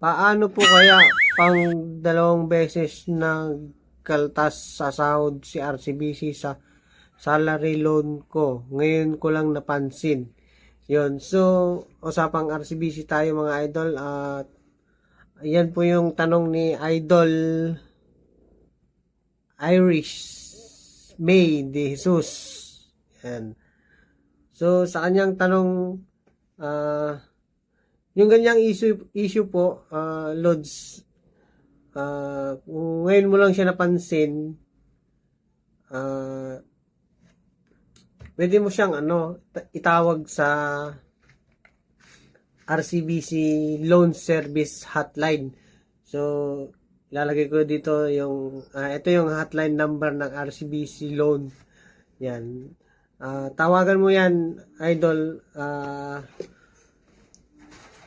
Paano po kaya pang dalawang beses nagkaltas sa sahod si RCBC sa salary loan ko? Ngayon ko lang napansin. Yun. So, usapang RCBC tayo mga idol. At yan po yung tanong ni Idol Irish May de Jesus. Yan. So, sa kanyang tanong, ah, yung ganyang issue, issue po, ah, Lods, kung ngayon mo lang siya napansin, ah, pwede mo siyang ano, ta- itawag sa RCBC Loan Service Hotline. So, ilalagay ko dito yung, ah, ito yung hotline number ng RCBC Loan. Yan. Ah, tawagan mo yan, idol. Ah,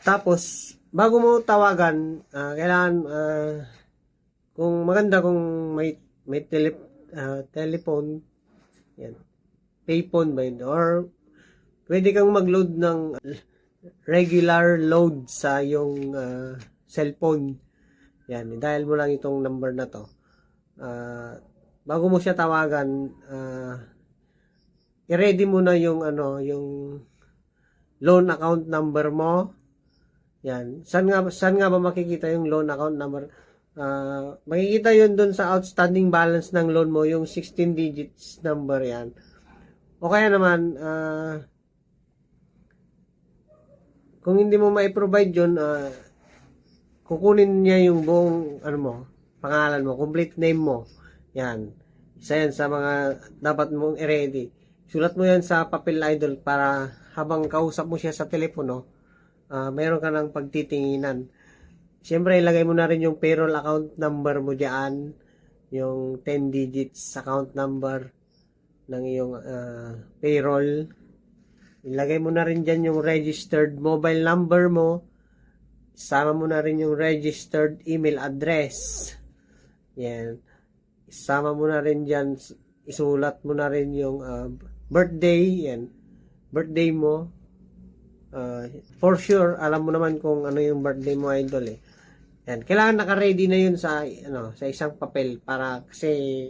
tapos, bago mo tawagan, ah, kailangan, ah, kung maganda kung may, may tele, ah, telephone, yan, payphone ba yun? Or, pwede kang mag-load ng regular load sa yung ah, cellphone. Yan, dahil mo lang itong number na to. Ah, bago mo siya tawagan, ah, i-ready mo na yung ano, yung loan account number mo. Yan. Saan nga saan nga ba makikita yung loan account number? Ah, makikita 'yun doon sa outstanding balance ng loan mo, yung 16 digits number 'yan. O kaya naman ah, kung hindi mo mai-provide 'yun, ah, kukunin niya yung buong ano mo, pangalan mo, complete name mo. Yan. Isa yan sa mga dapat mong i-ready. Sulat mo yan sa papel idol para habang kausap mo siya sa telepono, ah meron ka ng pagtitinginan. Siyempre, ilagay mo na rin yung payroll account number mo diyan, yung 10 digits account number ng iyong ah, payroll. Ilagay mo na rin dyan yung registered mobile number mo. Isama mo na rin yung registered email address. Yan. Isama mo na rin dyan, isulat mo na rin yung ah, birthday, yan. Birthday mo. Ah, for sure, alam mo naman kung ano yung birthday mo, idol eh. Yan. Kailangan naka-ready na yun sa, ano, sa isang papel para kasi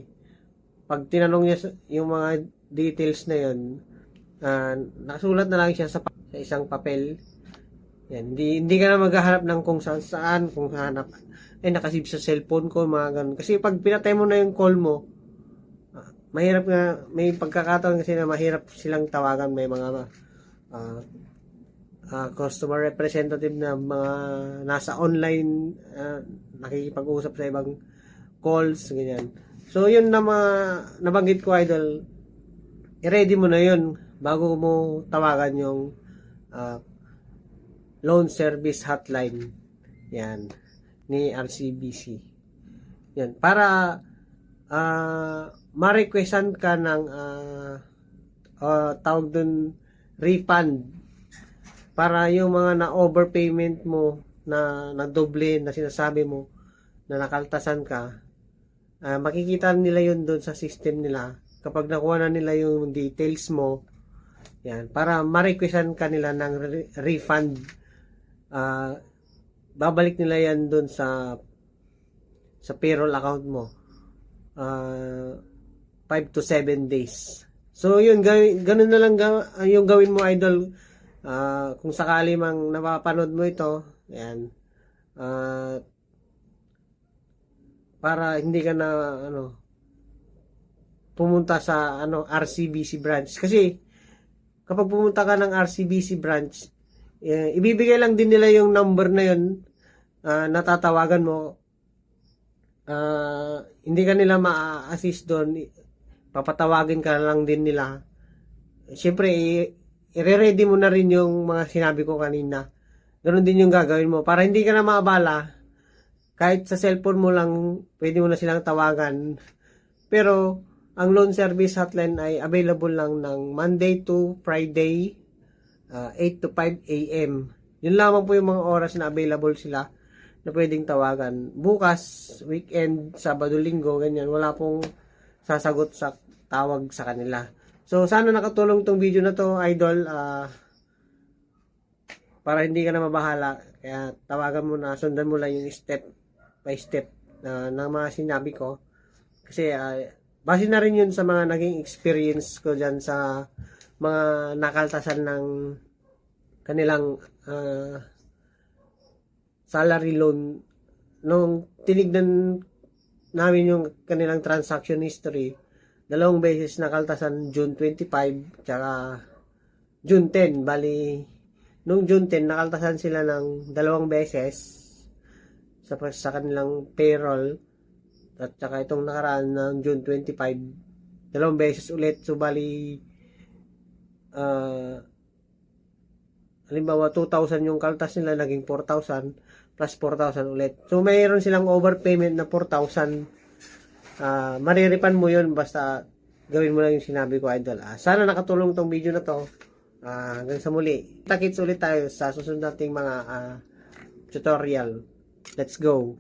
pag tinanong niya yung mga details na yun, ah, nakasulat na lang siya sa, sa isang papel. Yan, hindi, hindi ka na maghahanap ng kung saan saan, kung hanap, eh nakasib sa cellphone ko, mga ganun. Kasi pag pinatay mo na yung call mo, ah, mahirap nga, may pagkakataon kasi na mahirap silang tawagan, may mga ah, ah, customer representative na mga nasa online, ah, nakikipag-usap sa ibang calls, ganyan. So, yun na mga nabanggit ko, idol, i-ready mo na yun bago mo tawagan yung ah, loan service hotline. Yan. Ni RCBC. Yan. Para ah ma-requestan ka ng ah, ah, tawag dun refund para yung mga na-overpayment mo na nadoble na sinasabi mo na nakaltasan ka ah, makikita nila yun doon sa system nila. Kapag nakuha na nila yung details mo yan para ma-requestan ka nila ng re- refund ah, babalik nila yan doon sa sa payroll account mo ah 5 to 7 days. So yun ganun na lang ga- yung gawin mo idol Ah, kung sakali mang napapanood mo ito yan ah para hindi ka na ano pumunta sa ano RCBC branch. Kasi kapag pumunta ka ng RCBC branch eh, ibibigay lang din nila yung number na yun ah, natatawagan mo. Ah, hindi ka nila ma-assist doon papatawagin ka lang din nila. Siyempre, i- i-ready mo na rin yung mga sinabi ko kanina. Ganon din yung gagawin mo. Para hindi ka na maabala, kahit sa cellphone mo lang, pwede mo na silang tawagan. Pero, ang loan service hotline ay available lang ng Monday to Friday, ah, 8 to 5 a.m. Yun lamang po yung mga oras na available sila na pwedeng tawagan. Bukas, weekend, Sabado, Linggo, ganyan, wala pong sasagot sa tawag sa kanila. So, sana nakatulong tong video na to, idol. Ah, para hindi ka na mabahala. Kaya tawagan mo na, sundan mo lang yung step by step na ng mga sinabi ko. Kasi ah, base na rin yun sa mga naging experience ko dyan sa mga nakaltasan ng kanilang ah, salary loan nung tinignan namin yung kanilang transaction history dalawang beses nakaltasan June 25 tsaka June 10 bali nung June 10 nakaltasan sila ng dalawang beses sa sa kanilang payroll. At tsaka itong nakaraan ng June 25 dalawang beses ulit. So bali ah halimbawa 2,000 yung kaltas nila naging 4,000 plus 4,000 ulit. So mayroon silang overpayment na 4,000 Ah, mariripan mo yun basta gawin mo lang yung sinabi ko idol ah, sana nakatulong tong video na to. Ah, hanggang sa muli. Takits ulit tayo sa susunod nating mga ah, tutorial. Let's go